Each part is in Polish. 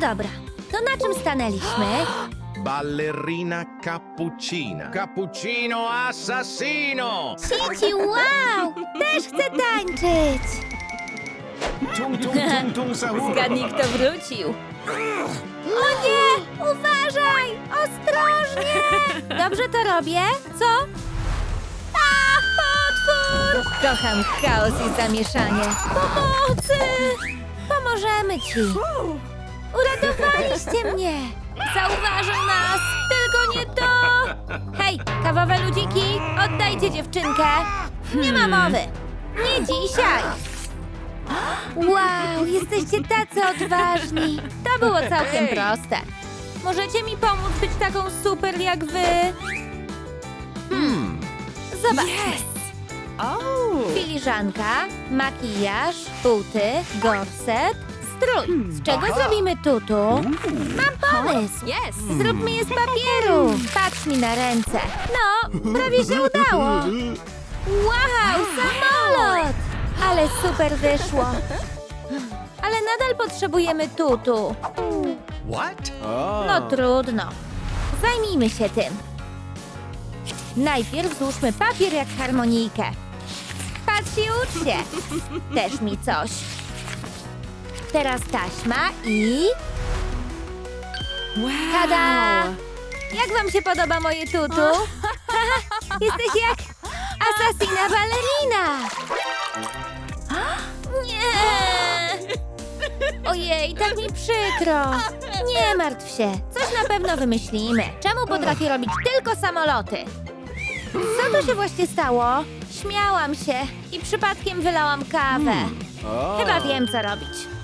No dobra, to na czym stanęliśmy? Ballerina cappuccina. Cappuccino assassino! Cici, wow! Też chcę tańczyć! Tung tung tung tung sahur. Zgadnij, kto wrócił. O nie! Uważaj! Ostrożnie! Dobrze to robię? Co? A, potwór! Kocham chaos i zamieszanie. Pomocy! Pomożemy ci. Uratowaliście mnie! Zauważył nas! Tylko nie to! Hej, kawowe ludziki, oddajcie dziewczynkę! Nie ma mowy! Nie dzisiaj! Wow, jesteście tacy odważni! To było całkiem proste. Możecie mi pomóc być taką super jak wy? Hmm. Zobaczmy. Filiżanka, makijaż, buty, gorset, strój. Z czego zrobimy tutu? Mam pomysł. Zróbmy je z papieru. Patrz mi na ręce. No, prawie się udało. Wow, samolot! Ale super wyszło. Ale nadal potrzebujemy tutu. What? No trudno. Zajmijmy się tym. Najpierw złóżmy papier jak harmonijkę. Patrz i ucz się. Też mi coś. Teraz taśma i... Tada! Jak wam się podoba moje tutu? Jesteś jak asasina balerina! Nie! Ojej, tak mi przykro. Nie martw się, coś na pewno wymyślimy. Czemu potrafię robić tylko samoloty? Co tu się właśnie stało? Śmiałam się i przypadkiem wylałam kawę. Chyba wiem, co robić.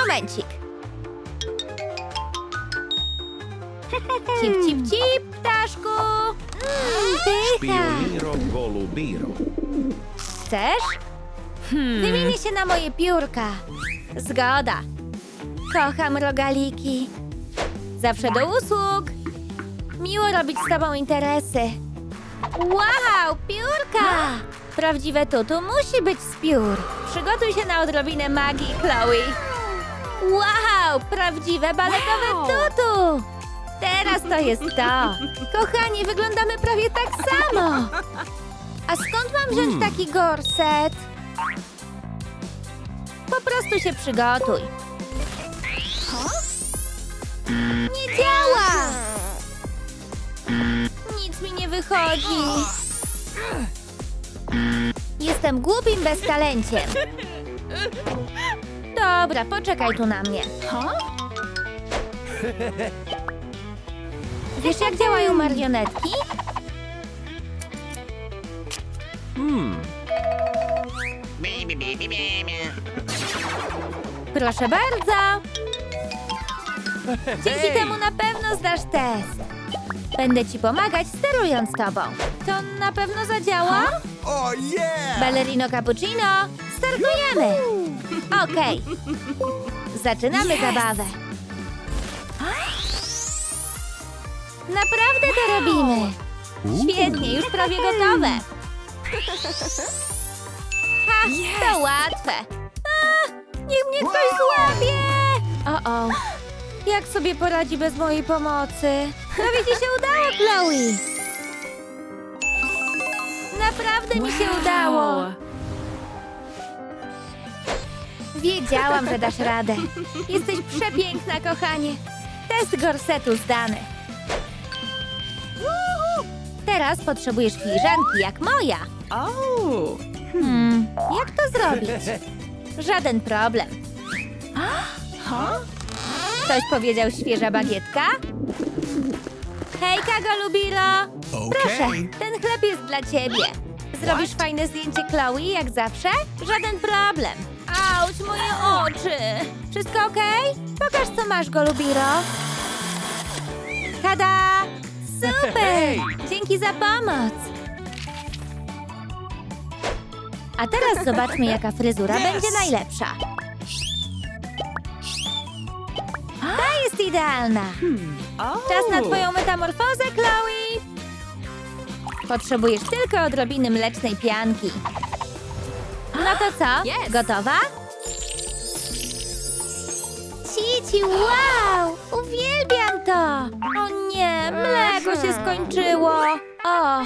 Momencik. Cip, cip, cip, ptaszku. Pycha. Pioniro golubiro. Chcesz? Wymienię się na moje piórka. Zgoda. Kocham rogaliki. Zawsze do usług. Miło robić z tobą interesy. Wow, piórka! Prawdziwe tutu musi być z piór. Przygotuj się na odrobinę magii, Chloe. Wow, prawdziwe baletowe tutu! Teraz to jest to. Kochani, wyglądamy prawie tak samo. A skąd mam wziąć taki gorset? Po prostu się przygotuj. Nie działa! Nic mi nie wychodzi. Jestem głupim beztalenciem. Dobra, poczekaj tu na mnie. Wiesz, jak działają marionetki? Proszę bardzo. Dzięki temu na pewno zdasz test. Będę ci pomagać sterując tobą. To na pewno zadziała? Oh yeah! Ballerino cappuccino, startujemy! Okej. Zaczynamy zabawę. Naprawdę to robimy. Świetnie, już prawie gotowe. Ha, to łatwe. A, niech mnie ktoś złapie! O, o. Jak sobie poradzi bez mojej pomocy? Prawie ci się udało, Chloe. Naprawdę mi się udało. Wiedziałam, że dasz radę. Jesteś przepiękna, kochanie. Test gorsetu zdany. Teraz potrzebujesz filiżanki jak moja. Hmm, jak to zrobić? Żaden problem. Ktoś powiedział świeża bagietka? Hejka, Golubiro! Proszę, ten chleb jest dla ciebie. Zrobisz fajne zdjęcie Chloe, jak zawsze? Żaden problem. Auć, moje oczy! Wszystko okej? Pokaż, co masz, Golubiro. Tada! Super! Dzięki za pomoc! A teraz zobaczmy, jaka fryzura będzie najlepsza. Ta jest idealna. Czas na twoją metamorfozę, Chloe! Potrzebujesz tylko odrobiny mlecznej pianki. No to co? Gotowa? Cici, wow! Uwielbiam to! O nie, mleko się skończyło! O!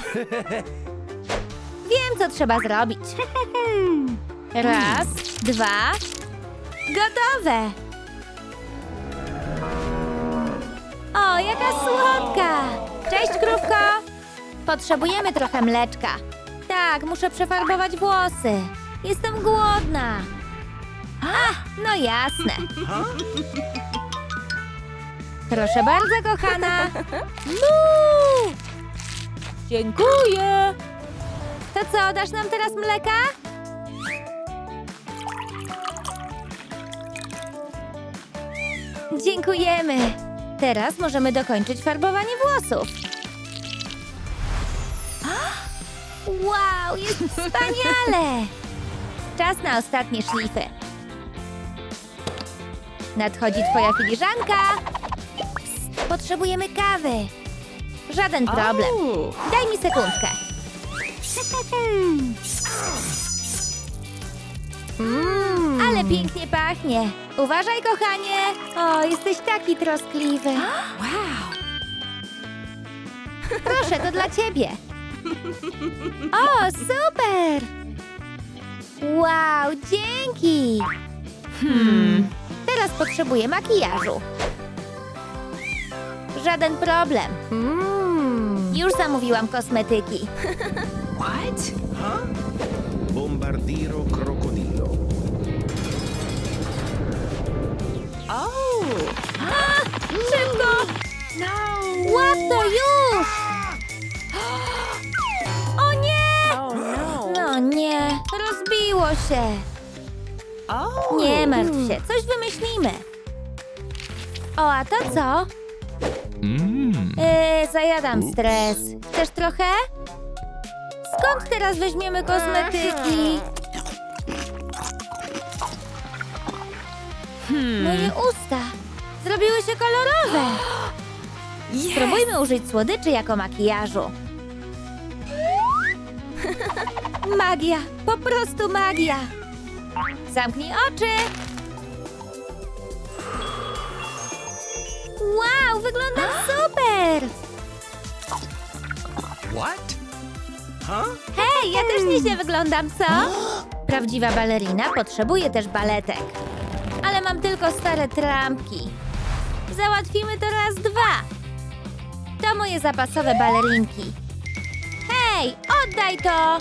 Wiem, co trzeba zrobić. Raz, dwa, gotowe! O, jaka słodka! Cześć, krówko! Potrzebujemy trochę mleczka. Tak, muszę przefarbować włosy. Jestem głodna. A, no jasne. Proszę bardzo, kochana. Mu! Dziękuję. To co, dasz nam teraz mleka? Dziękujemy. Teraz możemy dokończyć farbowanie włosów. Wow, jest wspaniale! Czas na ostatnie szlify. Nadchodzi twoja filiżanka. Psst, potrzebujemy kawy. Żaden problem. Daj mi sekundkę. Mm, ale pięknie pachnie. Uważaj, kochanie. O, jesteś taki troskliwy. Wow. Proszę, to dla ciebie. O, super! Wow, dzięki! Hmm, teraz potrzebuję makijażu. Żaden problem. Już zamówiłam kosmetyki. Bombardiro crocodilo. Szybko! Łap to już! Nie, rozbiło się. Nie martw się, coś wymyślimy. O, a to co? Yy, zajadam stres. Chcesz trochę? Skąd teraz weźmiemy kosmetyki? Moje usta zrobiły się kolorowe. Spróbujmy użyć słodyczy jako makijażu. Magia, po prostu magia. Zamknij oczy. Wow, wyglądam super! What? Huh? Hej, ja też nieźle wyglądam, co? Prawdziwa balerina potrzebuje też baletek. Ale mam tylko stare trampki. Załatwimy to raz, dwa. To moje zapasowe balerinki. Hej, oddaj to!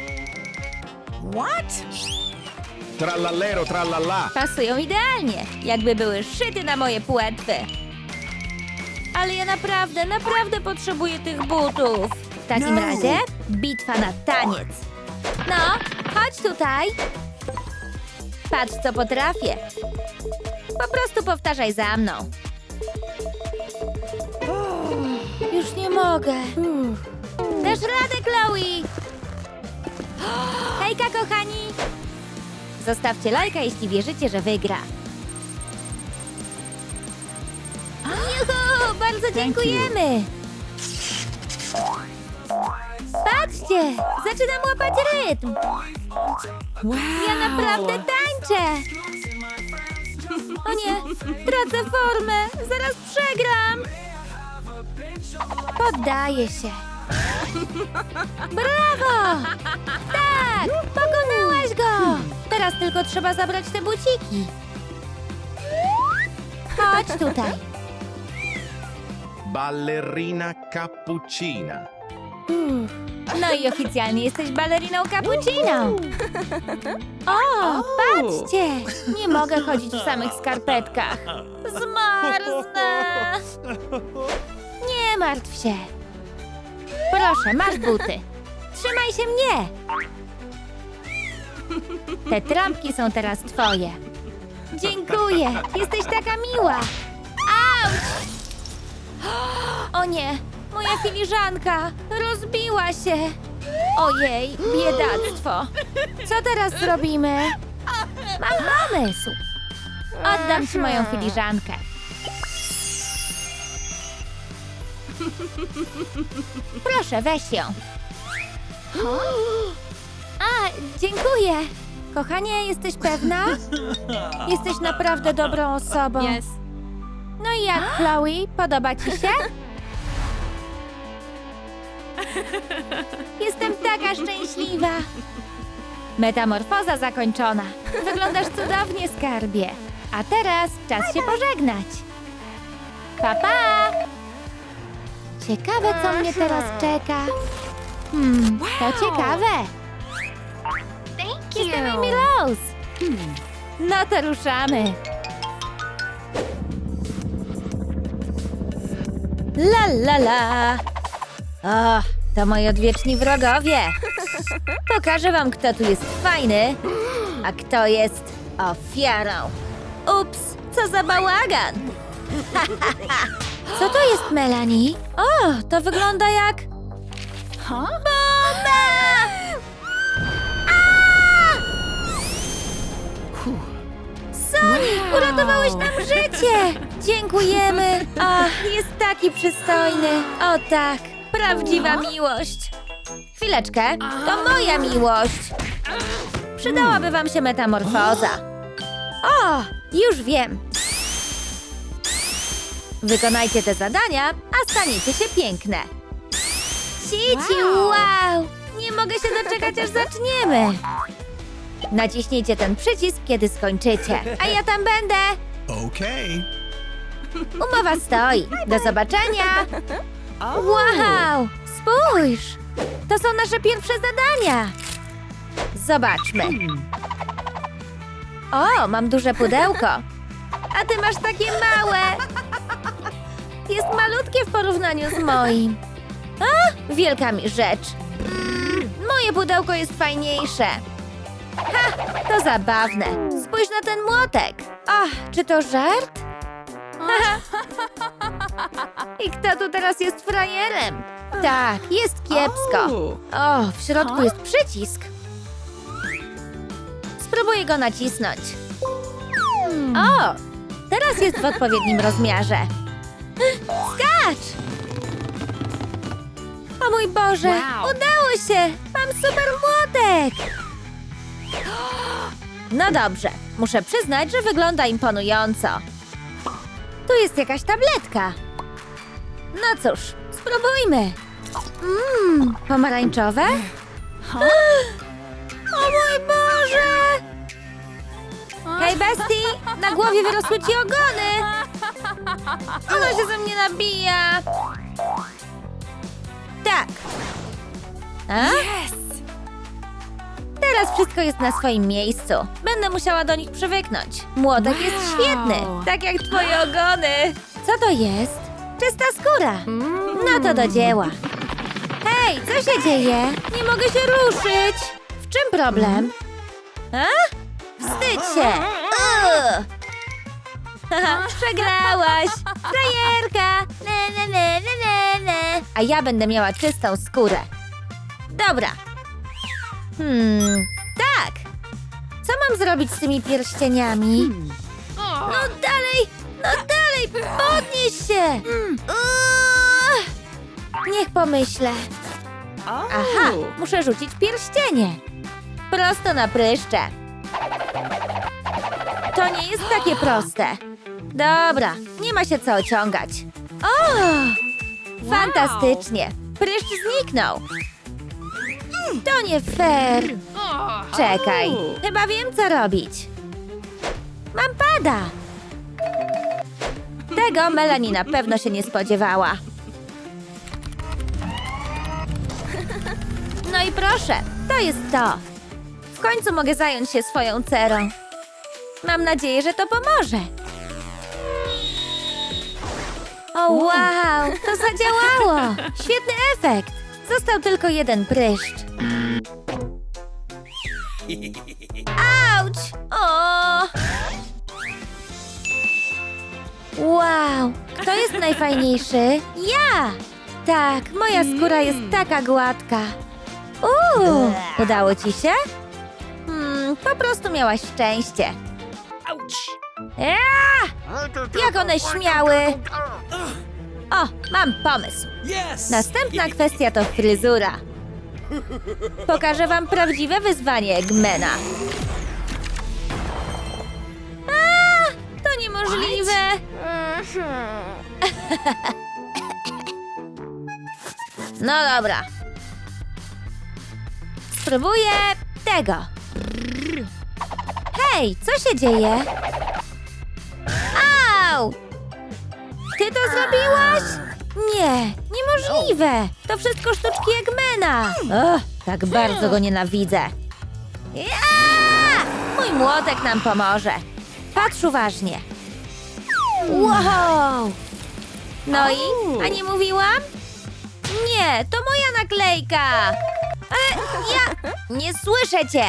Trallallero trallallà. Pasują idealnie, jakby były szyte na moje płetwy. Ale ja naprawdę, naprawdę potrzebuję tych butów. W takim No. razie bitwa na taniec. No, chodź tutaj. Patrz, co potrafię. Po prostu powtarzaj za mną. Już nie mogę. Dasz radę, Chloe! Hejka, kochani! Zostawcie lajka, jeśli wierzycie, że wygra. Juhu, bardzo dziękujemy! Patrzcie, zaczynam łapać rytm. Ja naprawdę tańczę. O nie, tracę formę, zaraz przegram. Poddaję się. Brawo! Tak, pokonałaś go! Teraz tylko trzeba zabrać te buciki. Chodź tutaj. Ballerina cappuccina. No i oficjalnie jesteś baleriną cappuccino. O, patrzcie! Nie mogę chodzić w samych skarpetkach. Zmarznę! Nie martw się. Proszę, masz buty. Trzymaj się mnie. Te trampki są teraz twoje. Dziękuję. Jesteś taka miła. Auć! O nie, moja filiżanka rozbiła się. Ojej, biedactwo. Co teraz zrobimy? Mam pomysł. Oddam ci moją filiżankę. Proszę, weź ją. A, dziękuję. Kochanie, jesteś pewna? Jesteś naprawdę dobrą osobą. No i jak, Chloe? Podoba ci się? Jestem taka szczęśliwa. Metamorfoza zakończona. Wyglądasz cudownie, skarbie. A teraz czas się pożegnać. Pa, pa! Ciekawe, co mnie teraz czeka. Hmm, to ciekawe. Jestem Amy Rose. No to ruszamy. La la la. O, to moi odwieczni wrogowie. Pokażę wam, kto tu jest fajny, a kto jest ofiarą. Ups, co za bałagan. Co to jest, Melanie? O, to wygląda jak... Bomba! Sonic, uratowałeś nam życie! Dziękujemy! Ach, jest taki przystojny. O tak, prawdziwa miłość. Chwileczkę, to moja miłość. Przydałaby wam się metamorfoza. O, już wiem. Wykonajcie te zadania, a staniecie się piękne. Cici, wow! Nie mogę się doczekać, aż zaczniemy. Naciśnijcie ten przycisk, kiedy skończycie, a ja tam będę. Okay. Umowa stoi. Do zobaczenia. Wow, spójrz. To są nasze pierwsze zadania. Zobaczmy. O, mam duże pudełko. A ty masz takie małe. Jest malutkie w porównaniu z moim. A, wielka mi rzecz. Mm, moje pudełko jest fajniejsze. Ha, to zabawne. Spójrz na ten młotek. Ach, czy to żart? I kto tu teraz jest frajerem? Tak, jest kiepsko. O, w środku jest przycisk. Spróbuję go nacisnąć. O, teraz jest w odpowiednim rozmiarze. Skacz! O mój Boże, Wow. udało się! Mam super młotek! No dobrze, muszę przyznać, że wygląda imponująco. Tu jest jakaś tabletka. No cóż, spróbujmy. Mmm, pomarańczowe? O mój Boże! Hej, Bestie! Na głowie wyrosły ci ogony! Ona się ze mnie nabija! Tak. A? Teraz wszystko jest na swoim miejscu. Będę musiała do nich przywyknąć. Młotek jest Wow. świetny, tak jak twoje ogony. Co to jest? Czysta skóra. No to do dzieła. Hej, co się dzieje? Nie mogę się ruszyć. W czym problem? A? Wstydź się. Haha, Przegrałaś! Frajerka! Ne, ne, ne, ne, ne. A ja będę miała czystą skórę. Dobra. Hmm, tak. Co mam zrobić z tymi pierścieniami? No dalej, no dalej, podnieś się! Uuu. Niech pomyślę. Aha, muszę rzucić pierścienie. Prosto na pryszcze. To nie jest takie proste. Dobra, nie ma się co ociągać. O! Fantastycznie. Pryszcz zniknął. To nie fair. Czekaj, chyba wiem co robić. Mam pada. Tego Melanie na pewno się nie spodziewała. No i proszę, to jest to. W końcu mogę zająć się swoją cerą. Mam nadzieję, że to pomoże. O wow, to zadziałało! Świetny efekt! Został tylko jeden pryszcz. Auć! O! Wow, kto jest najfajniejszy? Ja! Tak, moja skóra jest taka gładka. Uuu, udało ci się? Hmm, po prostu miałaś szczęście. Eee! Jak one śmiały! O, mam pomysł. Następna kwestia to fryzura. Pokażę wam prawdziwe wyzwanie Eggmana. A, to niemożliwe. No dobra. Spróbuję tego. Hej, co się dzieje? Ty to zrobiłaś? Nie, niemożliwe. To wszystko sztuczki Eggmana. Och, tak bardzo go nienawidzę. Ja! Mój młotek nam pomoże. Patrz uważnie. Wow! No i? A nie mówiłam? Nie, to moja naklejka! Ale ja nie słyszę cię!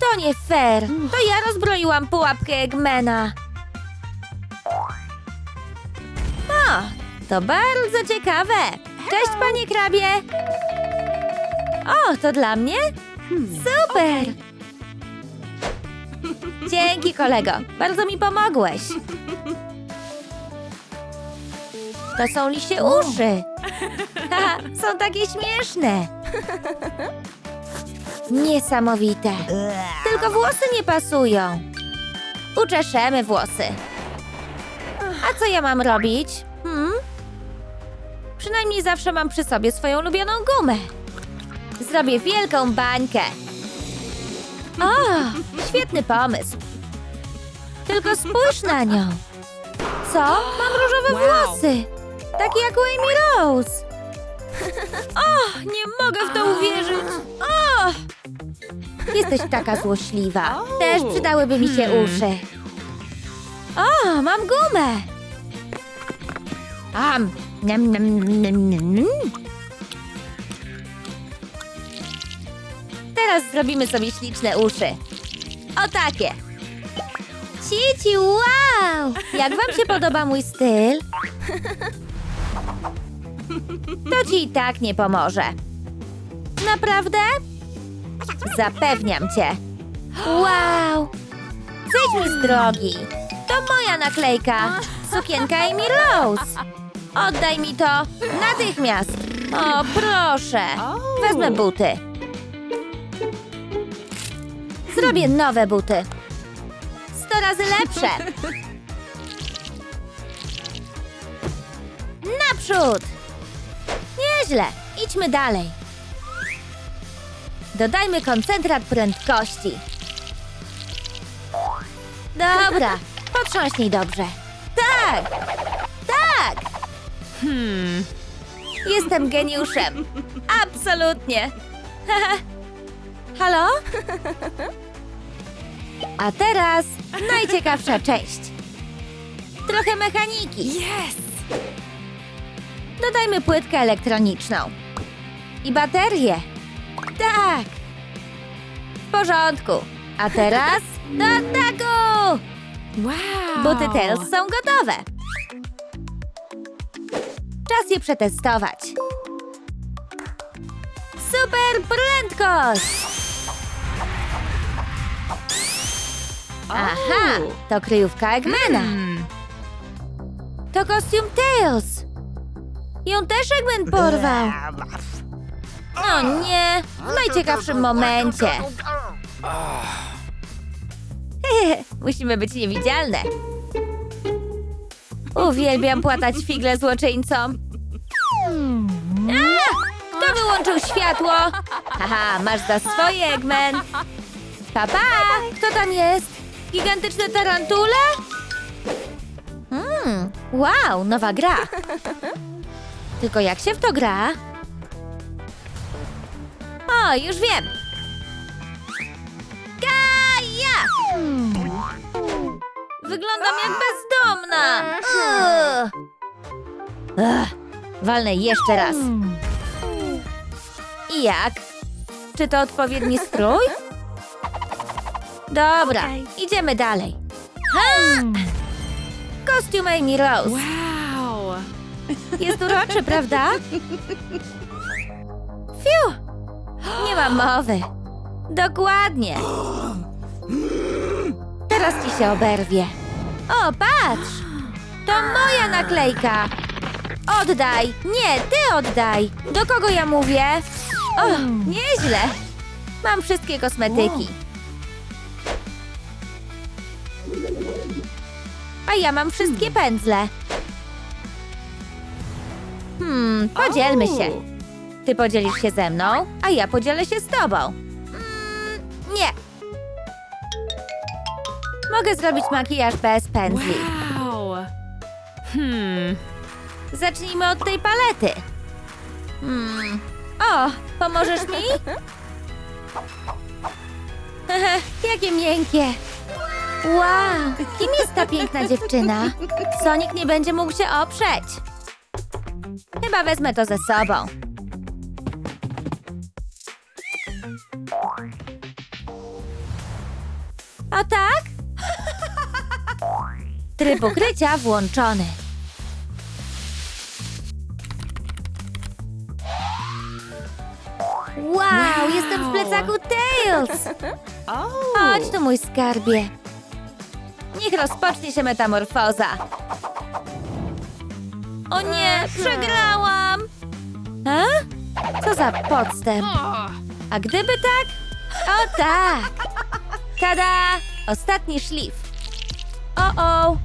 To nie fair. To ja rozbroiłam pułapkę Eggmana. To bardzo ciekawe. Cześć, panie krabie. O, to dla mnie? Super! Dzięki, kolego. Bardzo mi pomogłeś. To są lisie uszy. Haha, są takie śmieszne. Niesamowite. Tylko włosy nie pasują. Uczeszemy włosy. A co ja mam robić? Hmm? Przynajmniej zawsze mam przy sobie swoją ulubioną gumę. Zrobię wielką bańkę. O, świetny pomysł. Tylko spójrz na nią. Co? Mam różowe włosy. Takie jak u Amy Rose. O, nie mogę w to uwierzyć. O! Jesteś taka złośliwa. Też przydałyby mi się uszy. O, mam gumę. Am. Teraz zrobimy sobie śliczne uszy. O takie. Cici, wow! Jak wam się podoba mój styl? To ci i tak nie pomoże. Naprawdę? Zapewniam cię. Wow! Zejdź mi z drogi. To moja naklejka. Sukienka Amy Rose. Oddaj mi to natychmiast. O, proszę. Wezmę buty. Zrobię nowe buty. Sto razy lepsze. Naprzód! Nieźle. Idźmy dalej. Dodajmy koncentrat prędkości. Dobra, potrząśnij dobrze. Tak! Hmm. Jestem geniuszem. Absolutnie. Halo? A teraz najciekawsza część. Trochę mechaniki. Yes! Dodajmy płytkę elektroniczną. I baterię. Tak. W porządku. A teraz do ataku! Wow! Buty Tails są gotowe. Czas je przetestować. Super prędkość! Aha, to kryjówka Eggmana. To kostium Tails. Ją też Eggman porwał. O nie, w najciekawszym momencie. Musimy być niewidzialne. Uwielbiam płatać figle złoczyńcom. A! Kto wyłączył światło? Haha, masz za swoje, Eggman. Papa, kto tam jest? Gigantyczne tarantule? Mm, wow, nowa gra. Tylko jak się w to gra? O, już wiem. Kaja! Wyglądam jak Ugh, Walnę jeszcze raz. I jak? Czy to odpowiedni strój? Dobra, idziemy dalej. Ha! Kostium Amy Rose. Wow! Jest uroczy, prawda? Fiu! Nie ma mowy. Dokładnie. Teraz ci się oberwie. O, patrz! To moja naklejka. Oddaj! Nie, ty oddaj! Do kogo ja mówię? O, nieźle. Mam wszystkie kosmetyki. A ja mam wszystkie pędzle. Hmm, podzielmy się. Ty podzielisz się ze mną, a ja podzielę się z tobą. Mm, nie. Mogę zrobić makijaż bez pędzli. Wow. Hmm. Zacznijmy od tej palety. Hmm. O, pomożesz mi? Jakie miękkie. Wow, kim jest ta piękna dziewczyna? Sonic nie będzie mógł się oprzeć. Chyba wezmę to ze sobą. O tak? Tryb ukrycia włączony. Wow, jestem w plecaku Tails! Chodź tu, mój skarbie. Niech rozpocznie się metamorfoza. O nie, przegrałam! A? Co za podstęp. A gdyby tak? O tak! Tada! Ostatni szlif. O-o!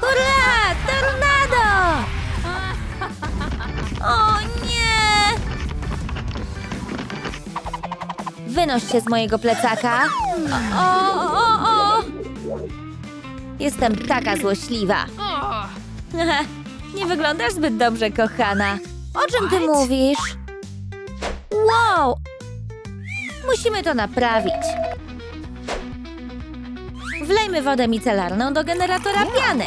Hurra! Tornado! O nie! Wynoś się z mojego plecaka. O, o, o, o. Jestem taka złośliwa. Nie wyglądasz zbyt dobrze, kochana. O czym ty mówisz? Wow! Musimy to naprawić. Wlejmy wodę micelarną do generatora piany.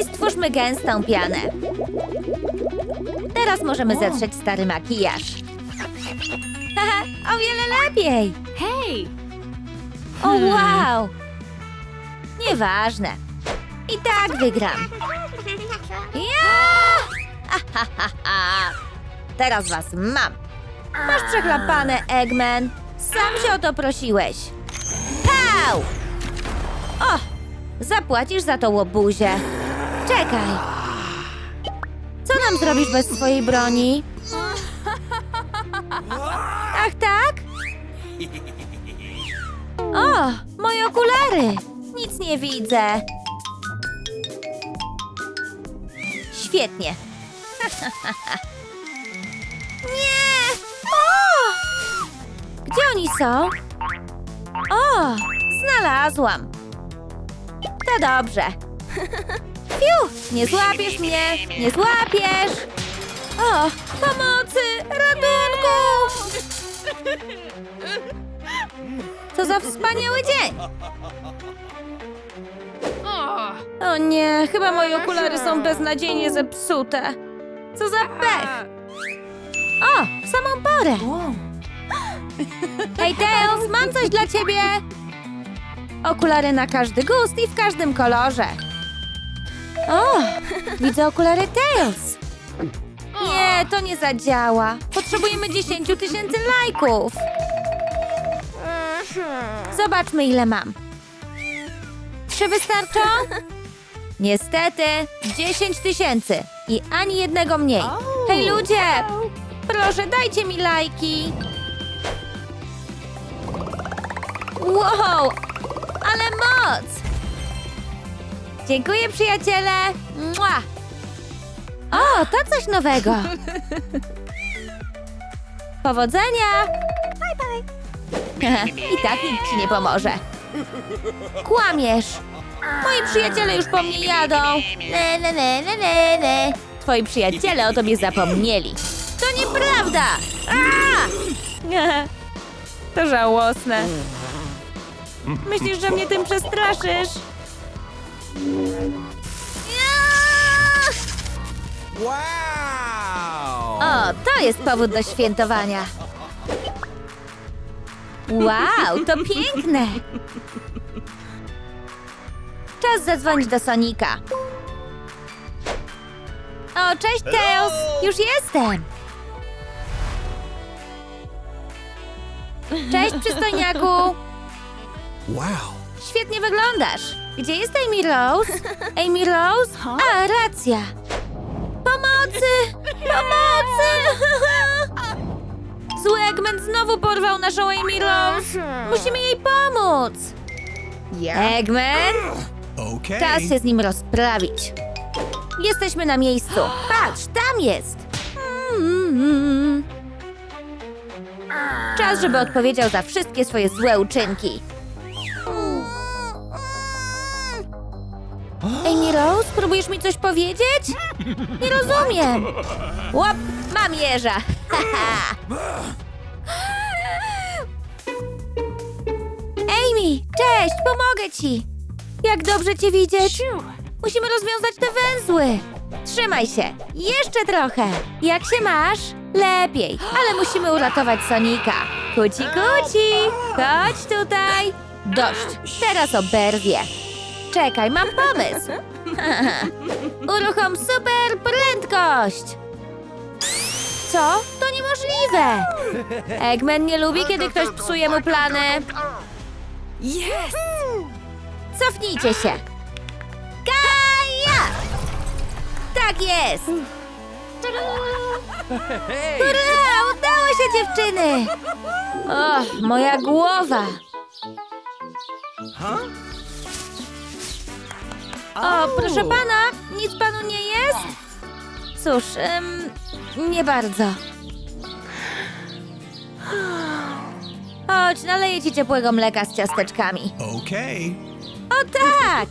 I stwórzmy gęstą pianę. Teraz możemy zetrzeć stary makijaż. Haha, o wiele lepiej. Hey. O wow! Nieważne. I tak wygram. Ja! Teraz was mam. Masz przechlapane, Eggman. Sam się o to prosiłeś. Pał! O! Zapłacisz za to łobuzie. Czekaj. Co nam zrobisz bez swojej broni? Ach tak? O, moje okulary! Nic nie widzę. Świetnie. nie! O! Gdzie oni są? O, znalazłam. To dobrze. Fiu, nie złapiesz mnie, nie złapiesz. O, pomocy, ratunku! Co za wspaniały dzień! O nie, chyba moje okulary są beznadziejnie zepsute. Co za pech! O, w samą porę! Hej, Tails, mam coś dla ciebie! Okulary na każdy gust i w każdym kolorze. O, widzę okulary Tails. Nie, to nie zadziała. Potrzebujemy 10 tysięcy lajków. Zobaczmy, ile mam. Trzy wystarczą? Niestety, 10 tysięcy i ani jednego mniej. Hej ludzie, proszę dajcie mi lajki. Wow, ale moc! Dziękuję przyjaciele. Mua. O, to coś nowego. Powodzenia. Bye bye. I tak nikt ci nie pomoże. Kłamiesz! Moi przyjaciele już po mnie jadą! Ne, ne, ne, ne, ne, ne. Twoi przyjaciele o tobie zapomnieli. To nieprawda! A! To żałosne. Myślisz, że mnie tym przestraszysz? Wow! O, to jest powód do świętowania. Wow, to piękne! Czas zadzwonić do Sonika. O, cześć Tails! Już jestem! Cześć, przystojniaku! Wow! Świetnie wyglądasz! Gdzie jest Amy Rose? Amy Rose? A, racja! Pomocy! Pomocy! Zły Eggman znowu porwał naszą Amy Rose! Musimy jej pomóc! Eggman, czas się z nim rozprawić. Jesteśmy na miejscu. Patrz, tam jest. Mm. Czas, żeby odpowiedział za wszystkie swoje złe uczynki. Próbujesz mi coś powiedzieć? Nie rozumiem. Łap, mam jeża. Amy, cześć, pomogę ci. Jak dobrze cię widzieć. Musimy rozwiązać te węzły. Trzymaj się, jeszcze trochę. Jak się masz? Lepiej, ale musimy uratować Sonika. Kuci, kuci, chodź tutaj. Dość, teraz oberwie. Czekaj, mam pomysł. Uruchom super prędkość. Co? To niemożliwe. Eggman nie lubi, kiedy ktoś psuje mu plany. Yes! Cofnijcie się! Kaja! Tak jest! Hurra! Udało się, dziewczyny! O, moja głowa! O, proszę pana, nic panu nie jest? Cóż, em, nie bardzo. Chodź, naleję ci ciepłego mleka z ciasteczkami. Okay. O tak!